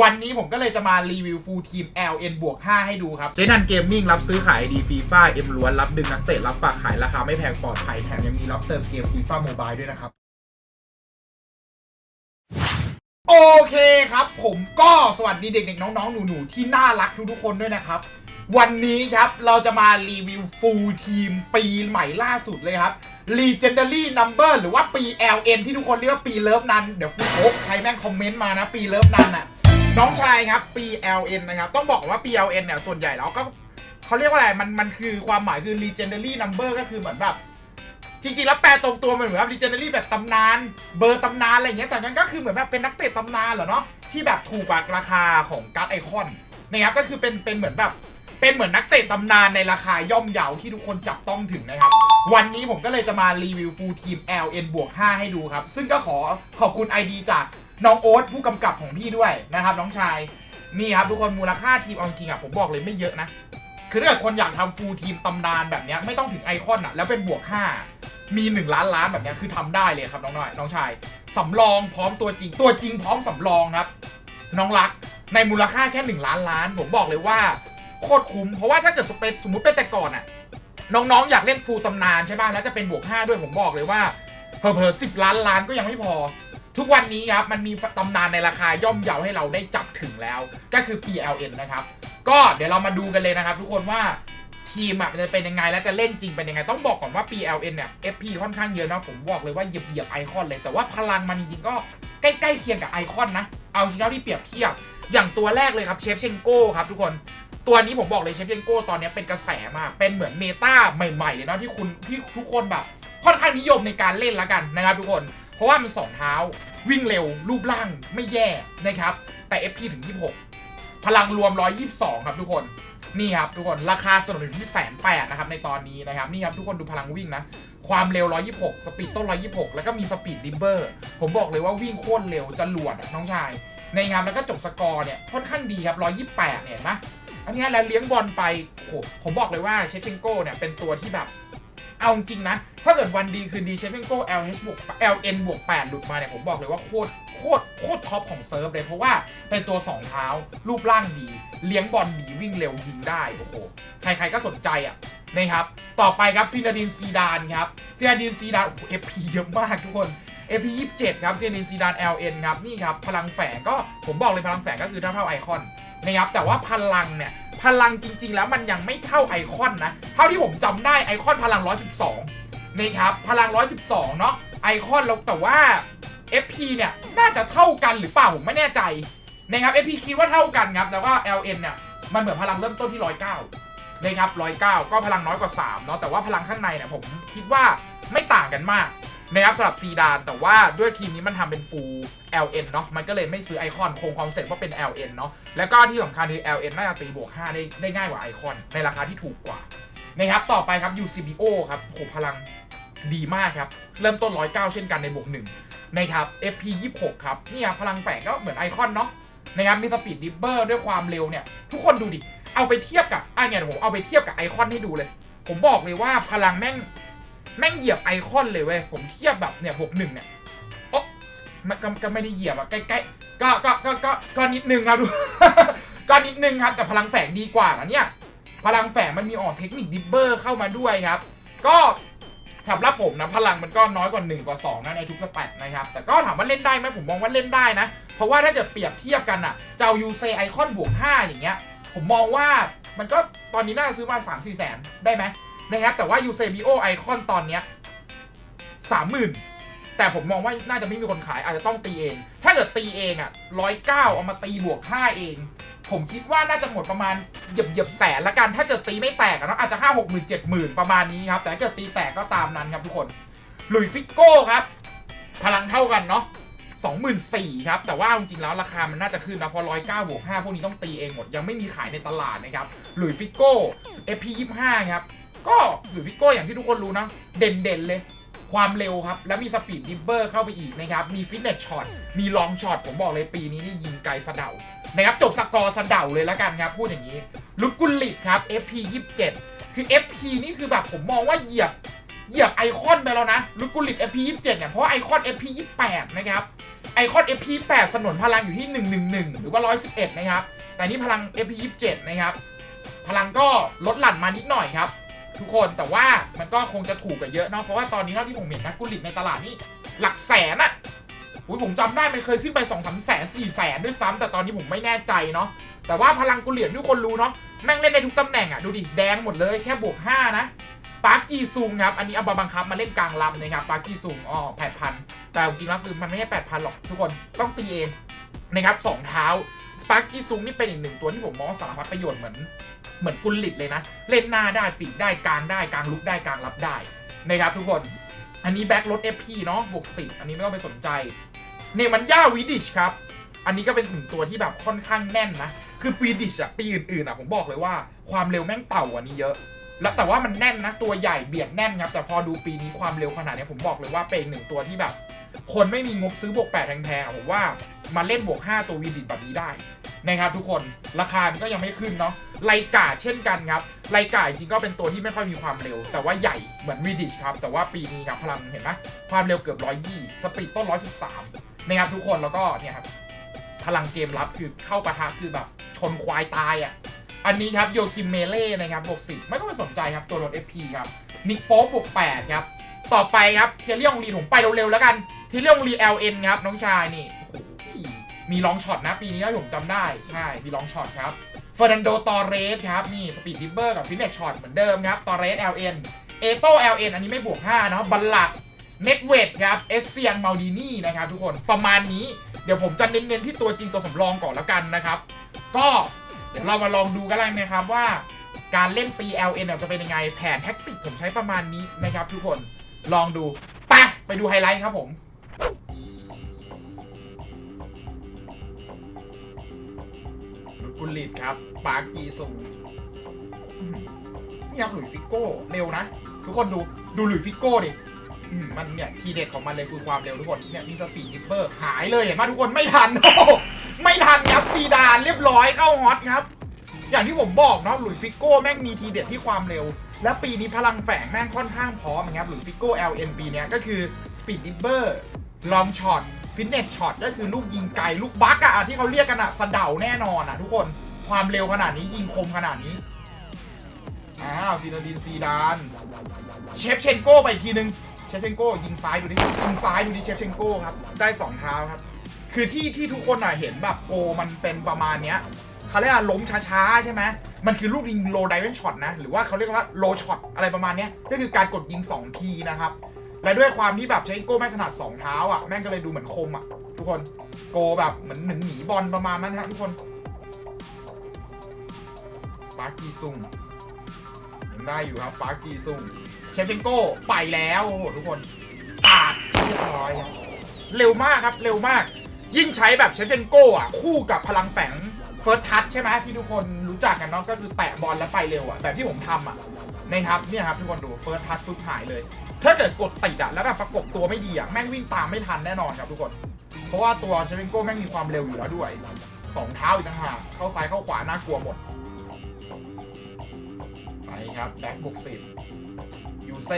วันนี้ผมก็เลยจะมารีวิวฟูลทีม LN บวก 5 ให้ดูครับเจนันเกมมิ่งรับซื้อขายดีฟีฟ่าเอ็มล้วนรับดึงนักเตะรับฝากขายราคาไม่แพงปลอดภัยแถมยังมีรับเติมเกมฟีฟ่าโมบายด้วยนะครับโอเคครับ ผมก็สวัสดีเด็กๆน้องๆ หนูๆ ที่น่ารักทุกๆคนด้วยนะครับ วันนี้ครับเราจะมารีวิวฟูลทีมปีใหม่ล่าสุดเลยครับ Legendary Number หรือว่าปี LN ที่ทุกคนเรียกว่าปีเลิฟนัน เดี๋ยวกูโคกใครแม่งคอมเมนต์มานะ ปีเลิฟนันน่ะ น้องชายครับปี LN นะครับ ต้องบอกว่าปี LN เนี่ย ส่วนใหญ่แล้วก็เขาเรียกว่าอะไร มัน มันคือความหมายคือ Legendary Number ก็คือเหมือนแบบ จริงๆ แล้วแปลตรงตัวมันเหมือนแบบ Legendary แบบตำนาน เบอร์ตำนานอะไรอย่างเงี้ย แต่มันก็คือเหมือนแบบเป็นนักเตะตำนานเหรอเนาะ ที่แบบถูกกว่าราคาของการ์ดไอคอนนะครับ ก็คือเป็น เป็นเหมือนแบบ เป็นเหมือนนักเตะตำนานในราคาย่อมเยาที่ทุกคนจับต้องถึงนะครับ วันนี้ผมก็เลยจะมารีวิวฟูลทีม LN บวก5ให้ดูครับ ซึ่งก็ขอขอบคุณ ID จาก น้องโอ๊ตผู้กำกับของพี่ด้วยนะครับน้องชายนี่ครับทุกคนมูลค่าทีมเอาจริงอะผมบอกเลยไม่เยอะนะ คือถ้าเกิดคนอยากทำฟูลทีมตำนานแบบเนี้ยไม่ต้องถึงไอคอนอะแล้วเป็นบวก5มี1ล้านล้านแบบเนี้ยคือทำได้เลยครับน้องน้อยน้องชายสำรองพร้อมตัวจริง ตัวจริงพร้อมสำรองครับ น้องรักในมูลค่าแค่ 1 ล้านล้าน ผมบอกเลยว่าโคตรคุ้ม เพราะว่าถ้าเกิดสเปนสมมติเป็นแต่ก่อนอะน้องๆ อยากเล่นฟูลตำนานใช่ป่ะแล้วจะเป็นบวก5ด้วยผมบอกเลยว่าเพอเพอสิบล้านล้านก็ยังไม่พอ ทุกวันนี้ครับมันมีตำนานในราคาย่อมเยาให้เราได้จับถึงแล้ว ก็คือ PLN นะครับ ก็เดี๋ยวเรามาดูกันเลยนะครับ ทุกคนว่าทีมอะมันจะเป็นยังไงและจะเล่นจริงเป็นยังไง ต้องบอกก่อนว่า PLN เนี่ย FP ค่อนข้างเยอะนะผมบอกเลยว่าเหยียบเหยียบไอคอนเลย แต่ว่าพลังมันจริงๆก็ใกล้ๆเคียงกับไอคอนนะ เอาจริงแล้วที่เปรียบเทียบ อย่างตัวแรกเลยครับเชฟเชนโก้ครับทุกคนตัวนี้ผมบอกเลยเชฟเชนโก้ตอนนี้เป็นกระแสมากเป็นเหมือนเมตาใหม่ๆเลยเนาะที่คุณที่ทุกคนแบบค่อนข้างนิยมในการเล่นละกันนะครับทุกคน เพราะว่ามันสองเท้าวิ่งเร็วรูปร่างไม่แย่นะครับ แต่ FP ถึง 26 พลังรวม 122 ครับทุกคนนี่ครับทุกคนราคาสนุนอยู่ที่แสนแปดนะครับในตอนนี้นะครับนี่ครับทุกคนดูพลังวิ่งนะ ความเร็ว 126 สปีดต้น 126 แล้วก็มีสปีดดิมเบอร์ ผมบอกเลยว่าวิ่งโคตรเร็วจะหลวดอะน้องชาย ในงานแล้วก็จบสกอร์เนี่ยค่อนข้างดีครับ 128 เนี่ยนไหมอันนี้แล้วเลี้ยงบอลไปโอ้โหผมบอกเลยว่าเชฟเชนโก้เนี่ยเป็นตัวที่แบบ เอาจริงนะ ถ้าเกิดวันดีคืนดีเชฟเชนโก้ LH บวก LN บวก 8 หลุดมาเนี่ย ผมบอกเลยว่าโคตรโคตรโคตรท็อปของเซิร์ฟเลย เพราะว่าเป็นตัว 2 เท้า รูปร่างดี เลี้ยงบอลดีวิ่งเร็วยิงได้ โอ้โห ใครๆก็สนใจอะนะครับ ต่อไปครับซีนาดินซีดานครับซีนาดินซีดานโอ้โห FP เยอะมากทุกคน AP 27ครับซีนาดินซีดาน LN ครับนี่ครับพลังแฝงก็ผมบอกเลยพลังแฝงก็คือเท่าเท่าไอคอนนะครับแต่ว่าพลังเนี่ย พลังจริง ๆ แล้วมันยังไม่เท่าไอคอนนะ เท่าที่ผมจำได้ไอคอนพลัง 112นะครับพลัง 112 เนาะไอคอนแล้วแต่ว่า FP เนี่ยน่าจะเท่ากันหรือเปล่าผมไม่แน่ใจนะครับ FP คิดว่าเท่ากันครับแล้วก็ LN เนี่ยมันเหมือนพลังเริ่มต้นที่ 109นะครับ109 ก็พลังน้อยกว่า3เนาะแต่ว่าพลังข้างในเนี่ยผมคิดว่าไม่ต่างกันมาก นะครับสำหรับซีดาน แต่ว่าด้วยทีมนี้มันทำเป็นฟูล LN เนาะมันก็เลยไม่ซื้อไอคอนคงคอนเซ็ปต์ว่าเป็น LN เนาะแล้วก็ที่สำคัญคือ LN น่าจะตีบวก 5 ได้ได้ง่ายกว่าไอคอนในราคาที่ถูกกว่านะครับต่อไปครับ UCBO ครับโหพลังดีมากครับ เริ่มต้น 109 เช่นกันในบวก1นะครับ FP 26 ครับนี่ครับพลังแฝงก็เหมือนไอคอนเนาะนะครับมีสปีดดิบเบอร์ด้วยความเร็วเนี่ย ทุกคนดูดิ เอาไปเทียบกับอะเนี่ยเดี๋ยวผมเอาไปเทียบกับไอคอนให้ดูเลย ผมบอกเลยว่าพลังแม่ง แม่งเหยียบไอคอนเลยเว้ยผมเทียบแบบเนี่ยบวกหนึ่งเนี่ยมันก็ก็ไม่ได้เหยียบอะใกล้ๆก็ก็ก็ก็ก็นิดนึงครับก็นิดนึงครับแต่พลังแฝงดีกว่านะเนี่ยพลังแฝงมันมีออกเทคนิคดิบเบอร์เข้ามาด้วยครับ ก็สำหรับผมนะพลังมันก็น้อยกว่า 1 กว่า2นะในทุกสแตทนะครับ แต่ก็ถามว่าเล่นได้ไหมผมมองว่าเล่นได้นะ เพราะว่าถ้าเกิดเปรียบเทียบกันอะเจ้ายูเซไอคอนบวก5อย่างเงี้ย ผมมองว่ามันก็ตอนนี้น่าจะซื้อมา 3 4 แสนได้ไหม นะครับแต่ว่ายูเซบิโอไอคอนตอนเนี้ยสามหมื่นแต่ผมมองว่าน่าจะไม่มีคนขายอาจจะต้องตีเอง ถ้าเกิดตีเองอะร้อยเก้าเอามาตีบวกห้าเอง ผมคิดว่าน่าจะหมดประมาณเหยียบเหยียบแสนละกัน ถ้าเกิดตีไม่แตกอะเนาะอาจจะห้าหกหมื่นเจ็ดหมื่นประมาณนี้ครับ แต่ถ้าเกิดตีแตกก็ตามนั้นครับทุกคนหลุยฟิกโก้ครับ พลังเท่ากันเนาะสองหมื่นสี่ครับ แต่ว่าจริงๆแล้วราคามันน่าจะขึ้นนะเพอร้อยเก้าบวกห้าพวกนี้ต้องตีเองหมด ยังไม่มีขายในตลาดนะครับหลุยฟิกโก้ FP ยี่ห้าครับ ก็หลุยส์ฟิโก้อย่างที่ทุกคนรู้นะ เด่นๆเลยความเร็วครับ แล้วมีสปีดดิบเบอร์เข้าไปอีกนะครับ มีฟิตเนสช็อต มีลองช็อต ผมบอกเลยปีนี้นี่ยิงไกลสะเดานะครับ จบสกอร์สะเดาเลยแล้วกันครับ พูดอย่างนี้ ลุกกุลลิตครับ FP 27 คือ FP นี่คือแบบผมมองว่าเหยียบ เหยียบไอคอนไปแล้วนะ ลุกกุลลิต FP 27เนี่ยเพราะไอคอน FP 28นะครับ ไอคอน FP8 สนนพลังอยู่ที่ 111 หรือว่า 111 นะครับ แต่นี่พลัง FP27 นะครับ พลังก็ลดหลั่นมานิดหน่อยครับ ทุกคนแต่ว่ามันก็คงจะถูกกว่าเยอะเนาะเพราะว่าตอนนี้เท่าที่ผมเห็นนะกุลิตในตลาดนี่หลักแสนอะอุ้ยผมจำได้มันเคยขึ้นไป2องสามแสนสี่แสนด้วยซ้ำแต่ตอนนี้ผมไม่แน่ใจเนาะแต่ว่าพลังกุหลิตทุกคนรู้เนาะแม่งเล่นได้ทุกตำแหน่งอะดูดิแดงหมดเลยแค่บวก5นะปาร์กีซุงครับอันนี้เอามาบังคับมาเล่นกลางลำนะครับปาร์กีซุงอ๋อแปดพันแต่จริงๆแล้วคือมันไม่ใช่แปดพันหรอกทุกคนต้องตีเองนะครับสองเท้าปาร์กีซุงนี่เป็นอีกหนึ่งตัวที่ผมมองสารพัดประโยชน์เหมือน เหมือนกุลลิตเลยนะ เล่นหน้าได้ปีกได้กลางได้กลางลุกได้กลางรับได้นะครับทุกคนอันนี้แบ็คลด FP เนาะบวกสิอันนี้ไม่ต้องไปสนใจเนมันย่าวิดิชครับ อันนี้ก็เป็นหนึ่งตัวที่แบบค่อนข้างแน่นนะ คือปีดิชอะปีอื่นๆอะผมบอกเลยว่าความเร็วแม่งเต่ากว่านี้เยอะ แล้วแต่ว่ามันแน่นนะ ตัวใหญ่เบียดแน่นครับ แต่พอดูปีนี้ความเร็วขนาดเนี้ยผมบอกเลยว่าเป็นหนึ่งตัวที่แบบ คนไม่มีงบซื้อบวก8แพงๆผมว่ามาเล่นบวก5ตัววีดิชแบบนี้ได้ นะครับทุกคนราคามันก็ยังไม่ขึ้นเนาะไลกาเช่นกันครับไลกาจริงๆก็เป็นตัวที่ไม่ค่อยมีความเร็ว แต่ว่าใหญ่เหมือนวีดิชครับ แต่ว่าปีนี้ครับพลังเห็นไหมความเร็วเกือบ120สปีดต้น113นะครับทุกคนแล้วก็เนี่ยครับพลังเกมรับคือเข้าปะทะคือแบบชนควายตายอะ่ะอันนี้ครับโยคิมเมเล่นะครับบวก10ไม่ต้องไปสนใจครับตัวรถ FP ครับนิกโป๊บวก8ครับต่อไปครับเทียรี่องรีผมไปเร็วๆแล้วกันเทียรี่องรี LN ครับน้องชายนี่ มีลองช็อตนะปีนี้ถ้าผมจำได้ใช่มีลองช็อตครับเฟอร์นันโดตอเรสครับนี่สปีดดิเบอร์กับฟินเนชช็อตเหมือนเดิมครับตอเรส LN เอ็นเอโต้ LN อันนี้ไม่บวก5เนาะบัลลักเน็ตเวทครับเอสเซียนมาดินี่นะครับทุกคนประมาณนี้เดี๋ยวผมจะเน้นๆที่ตัวจริงตัวสำรองก่อนแล้วกันนะครับ ก็เดี๋ยวเรามาลองดูกันเลยนะครับว่าการเล่นปี LN เนี่ยจะเป็นยังไงแผนแท็กติกผมใช้ประมาณนี้นะครับทุกคนลองดูไปไปดูไฮไลท์ครับผม กุลิตครับ ปาร์กีซุงอื้อหือนี่ครับหลุยส์ฟิโก้ เร็วนะ ทุกคนดูดูหลุยส์ฟิโก้ดิอืมมันเนี่ยทีเด็ดของมันเลยคือความเร็วทุกคนเนี่ยมีสปีดดิปเปอร์หายเลยเห็นไหมทุกคนไม่ทันโอ้โหไม่ทันครับซีดานเรียบร้อยเข้าฮอตครับ อย่างที่ผมบอกเนาะหลุยส์ฟิโก้แม่งมีทีเด็ดที่ความเร็ว และปีนี้พลังแฝงแม่งค่อนข้างพร้อมนะครับหลุยส์ฟิโก้ LN ปีเนี้ยก็คือสปีดดิปเปอร์ลองช็อต ฟิตเนสช็อตก็คือลูกยิงไกลลูกบักอะที่เขาเรียกกันอะสะเดาแน่นอนอะทุกคนความเร็วขนาดนี้ยิงคมขนาดนี้อ้าวซีนาดินซีดานเชฟเชนโก้ไปอีกทีนึงเชฟเชนโก้ยิงซ้ายดูดิยิงซ้ายดูดิเชฟเชนโก้ครับได้สองเท้าครับคือที่ที่ทุกคนอะเห็นแบบโกมันเป็นประมาณเนี้ยเขาเรียกว่าล้มช้าๆใช่ไหมมันคือลูกยิงโลไดเวนช็อตนะหรือว่าเขาเรียกว่าโลช็อตอะไรประมาณเนี้ยก็คือการกดยิง2ทีนะครับ และด้วยความที่แบบเชฟเชนโก้แม่งถนัดสองเท้าอะแม่งก็เลยดูเหมือนคมอะ ทุกคนโกแบบเหมือนเหมือนหนีบอลประมาณนั้นครับทุกคนปาร์กีซุงยังได้อยู่ครับปาร์กีซุงเชฟเชนโก้ไปแล้วโอ้โหทุกคนปาดเรียบร้อยครับเร็วมากครับเร็วมาก ยิ่งใช้แบบเชฟเชนโก้อะคู่กับพลังแฝง เฟิร์สทัชใช่ไหมที่ทุกคนรู้จักกันเนาะก็คือแตะบอลแล้วไปเร็วอะแบบที่ผมทำอะนะครับเนี่ยครับทุกคนดูเฟิร์สทัชปุ๊บหายเลย ถ้าเกิดกดติดอะแล้วแบบประกบตัวไม่ดีอะแม่งวิ่งตามไม่ทันแน่นอนครับทุกคน เพราะว่าตัวเชเชนโก้แม่งมีความเร็วอยู่แล้วด้วยสองเท้าอีกต่างหากเข้าซ้ายเข้าขวาน่ากลัวหมดไปครับแบ็คบวกสิบยูเซ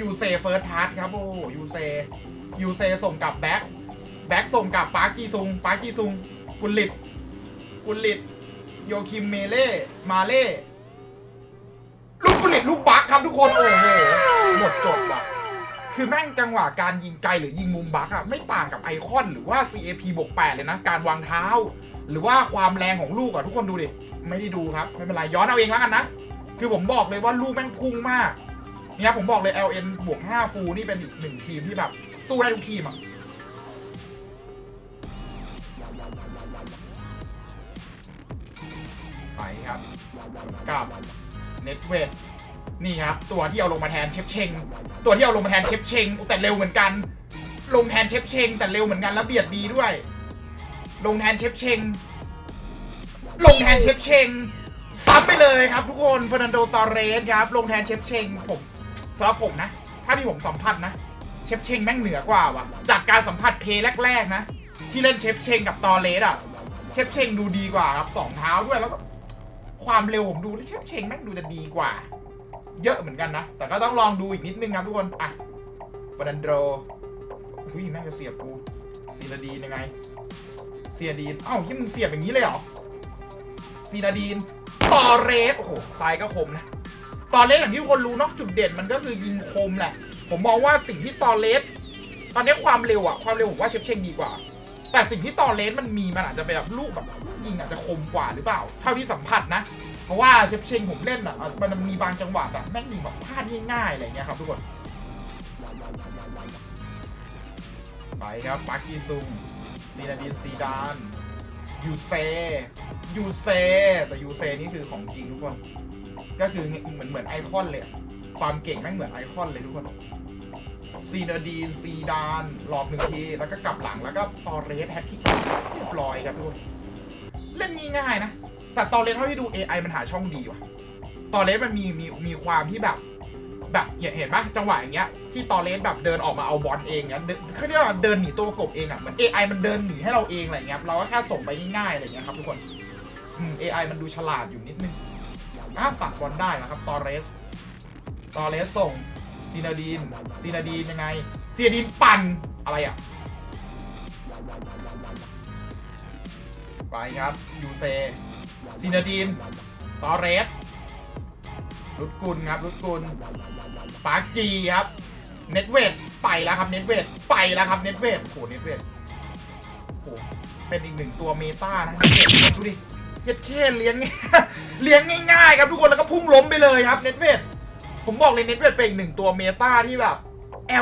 ยูเซเฟิร์สทัชครับโอ้ยูเซยูเซส่งกลับแบ็คแบ็คส่งกลับปาร์กีซุงปาร์กีซุงกุลิต กุลิตโยคิมเมเล่ มาเล่ ลูกกุลิตลูกบักครับทุกคน โอ้โห หมดจดว่ะ คือแม่งจังหวะการยิงไกลหรือยิงมุมบักอะไม่ต่างกับไอคอนหรือว่า CAP บวก8เลยนะ การวางเท้า หรือว่าความแรงของลูกอะทุกคนดูดิ ไม่ได้ดูครับ ไม่เป็นไร ย้อนเอาเองแล้วกันนะ คือผมบอกเลยว่าลูกแม่งพุ่งมากเนี่ยผมบอกเลย LN บวก5ฟูลนี่เป็นอีกหนึ่งทีมที่แบบสู้ได้ทุกทีมอะ ครับ กับเน็ตเวทนี่ครับ ตัวที่เอาลงมาแทนเชฟเชง ตัวที่เอาลงมาแทนเชฟเชง แต่เร็วเหมือนกัน ลงแทนเชฟเชง แต่เร็วเหมือนกันแล้วเบียดดีด้วย ลงแทนเชฟเชง ลงแทนเชฟเชงซ้ำไปเลยครับทุกคนเฟอร์นันโดตอเรสครับ ลงแทนเชฟเชงผมสำหรับผมนะ ถ้าที่ผมสัมผัสนะ เชฟเชงแม่งเหนือกว่าว่ะ จากการสัมผัสเพลย์แรก ๆ นะ ที่เล่นเชฟเชงกับตอเรสอะ เชฟเชงดูดีกว่าครับสองเท้าด้วยแล้วก็ ความเร็วผมดูเชฟเชงแม่งดูจะดีกว่า เยอะเหมือนกันนะ แต่ก็ต้องลองดูอีกนิดนึงครับทุกคน อะฟอร์นันโดอุ้ยแม่งจะเสียบกูซีนาดีนยังไง เสียดีนเอ้าที่มึงเสียบอย่างนี้เลยเหรอซีนาดีนตอเรสโอ้โหซ้ายก็คมนะตอเรสอย่างที่ทุกคนรู้เนาะจุดเด่นมันก็คือยิงคมแหละ ผมมองว่าสิ่งที่ตอเรสตอนนี้ความเร็วอะความเร็วผมว่าเชฟเชงดีกว่า แต่สิ่งที่ตอเลสมันมีมันอาจจะเป็นแบบลูกแบบยิงอาจจะคมกว่าหรือเปล่า เท่าที่สัมผัสนะเพราะว่าเชฟเชงผมเล่นอะมันมีบางจังหวะแบบแม่งยิงแบบพลาดง่ายๆอะไรเงี้ยครับทุกคนไปครับปาร์กีซุงซีนาดินซีดานยูเซยูเซแต่ยูเซนี่คือของจริงทุกคน ก็คือเหมือนเหมือนไอคอนเลย ความเก่งแม่งเหมือนไอคอนเลยทุกคน ซีนาดีนซีดาน หลอกหนึ่งที แล้วก็กลับหลังแล้วก็ตอเรสแฮตทิกเรียบร้อยครับทุกคนเล่นง่ายๆนะ แต่ตอเรสเท่าที่ดู AI มันหาช่องดีว่ะตอเรสมันมีมีมีความที่แบบ แบบเห็นเห็นปะจังหวะอย่างเงี้ยที่ตอเรสแบบเดินออกมาเอาบอลเองเนี้ยเดินเขาเรียกว่าเดินหนีตัวกบเองอะเหมือน AI มันเดินหนีให้เราเองอะไรเงี้ยเราก็แค่ส่งไปง่ายๆอะไรเงี้ยครับทุกคนอืม AI มันดูฉลาดอยู่นิดนึงอ้าวตัดบอลได้นะครับตอเรสตอเรสส่ง ซีนาดีนซีนาดีนยังไงซีนาดีนปั่นอะไรอะไปครับยูเซซีนาดีนตอเรสรุดกุลครับรุดกุลปาร์จีครับ เน็ตเวทไปแล้วครับเน็ตเวทไปแล้วครับเน็ตเวทโหเน็ตเวทโหเป็นอีกหนึ่งตัวเมตานะดูดิเจ็ดเคเลี้ยงเลี้ยงง่ายๆครับทุกคนแล้วก็พุ่งล้มไปเลยครับเน็ตเวท ผมบอกเลยเน็ตเวทเป็นอีกหนึ่งตัวเมตาที่แบบ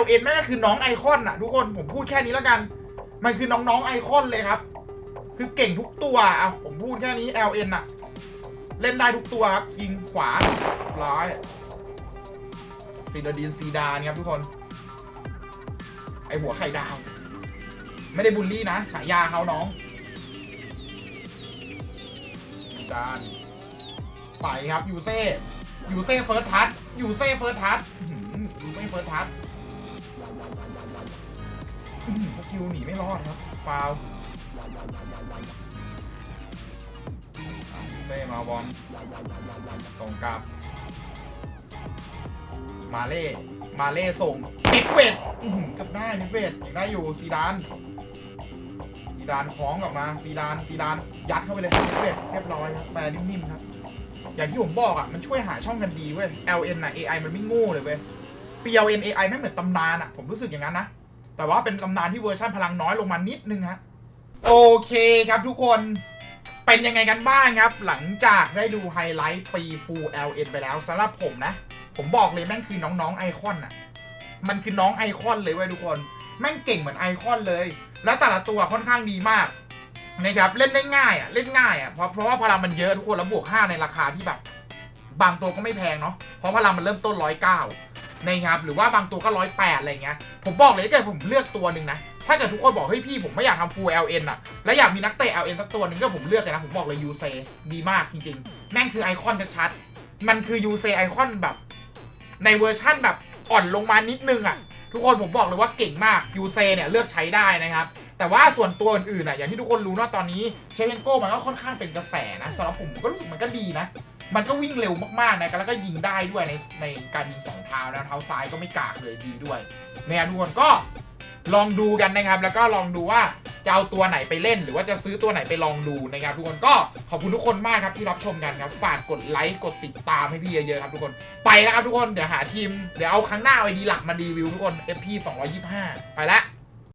LN แม่งก็คือน้องไอคอนอะทุกคนผมพูดแค่นี้แล้วกัน มันคือน้องๆไอคอนเลยครับ คือเก่งทุกตัวอะผมพูดแค่นี้ LN อะเล่นได้ทุกตัวครับ ยิงขวาร้อยซีดาดีนซีดานครับทุกคน ไอหัวไข่ดาว ไม่ได้บูลลี่นะฉายาเขาน้องซีดานไปครับยูเซ่ยูเซ่เฟิร์สทัช อยู่เซ่เฟิร์สทัชยูเซ่เฟิร์สทัชสกิลหนีไม่รอดครับฟาวเซ่มาบอลตรงกลับ มาเล่ มาเล่ส่งน็ตเวทอื้อหือเกับได้เน็ตเวทยังได้อยู่ซีดานซีดานคล้องกลับมาซีดานซีดานยัดเข้าไปเลยเน็ตเวทเรียบร้อยครับแปรนิ่มๆครับ อย่างที่ผมบอกอะมันช่วยหาช่องกันดีเว้ย LN น่ะ AI มันไม่โง่เลยเว้ย PLN AI ไม่เหมือนตำนานอะ ผมรู้สึกอย่างนั้นนะ แต่ว่าเป็นตำนานที่เวอร์ชันพลังน้อยลงมานิดนึงฮะ โอเคครับทุกคนเป็นยังไงกันบ้างครับ หลังจากได้ดูไฮไลท์ปี Full LN ไปแล้วสำหรับผมนะ ผมบอกเลยแม่งคือน้องๆไอคอนอะ มันคือน้องไอคอนเลยเว้ยทุกคน แม่งเก่งเหมือนไอคอนเลย แล้วแต่ละตัวค่อนข้างดีมาก นะครับเล่นได้ง่ายอะเล่นง่ายอะเพราะเพราะว่าพลังมันเยอะทุกคนแล้วบวก5ในราคาที่แบบบางตัวก็ไม่แพงเนาะเพราะพลังมันเริ่มต้นร้อยเก้านะครับหรือว่าบางตัวก็ร้อยแปดอะไรเงี้ยผมบอกเลยถ้าเกิดผมเลือกตัวหนึ่งนะถ้าเกิดทุกคนบอกเฮ้ยพี่ผมไม่อยากทำ full LN อะและอยากมีนักเตะ LN สักตัวหนึ่งก็ผมเลือกเลยนะผมบอกเลยยูเซดีมากจริงๆ แม่งคือไอคอนชัดๆมันคือยูเซไอคอนแบบ ในเวอร์ชั่นแบบอ่อนลงมานิดนึงอะทุกคนผมบอกเลยว่าเก่งมากยูเซเนี่ยเลือกใช้ได้นะครับ แต่ว่าส่วนตัวอื่นๆอะอย่างที่ทุกคนรู้ว่าตอนนี้เชฟเวนโก้มันก็ค่อนข้างเป็นกระแสนะสำหรับผมผมก็รู้สึกมันก็ดีนะ มันก็วิ่งเร็วมากๆนะแล้วก็ยิงได้ด้วยในในการยิงสองเท้านะเท้าซ้ายก็ไม่กากเลยดีด้วยเนี่ยทุกคนก็ลองดูกันนะครับ แล้วก็ลองดูว่าจะเอาตัวไหนไปเล่น หรือว่าจะซื้อตัวไหนไปลองดูนะครับทุกคนก็ขอบคุณทุกคนมากครับที่รับชมกันครับฝากกดไลค์กดติดตามให้พี่เยอะๆครับทุกคนไปแล้วครับทุกคนเดี๋ยวหาทีมเดี๋ยวเอาครั้งหน้าไอดีหลักมารีวิวทุกคน FP 225 ไปแล้ว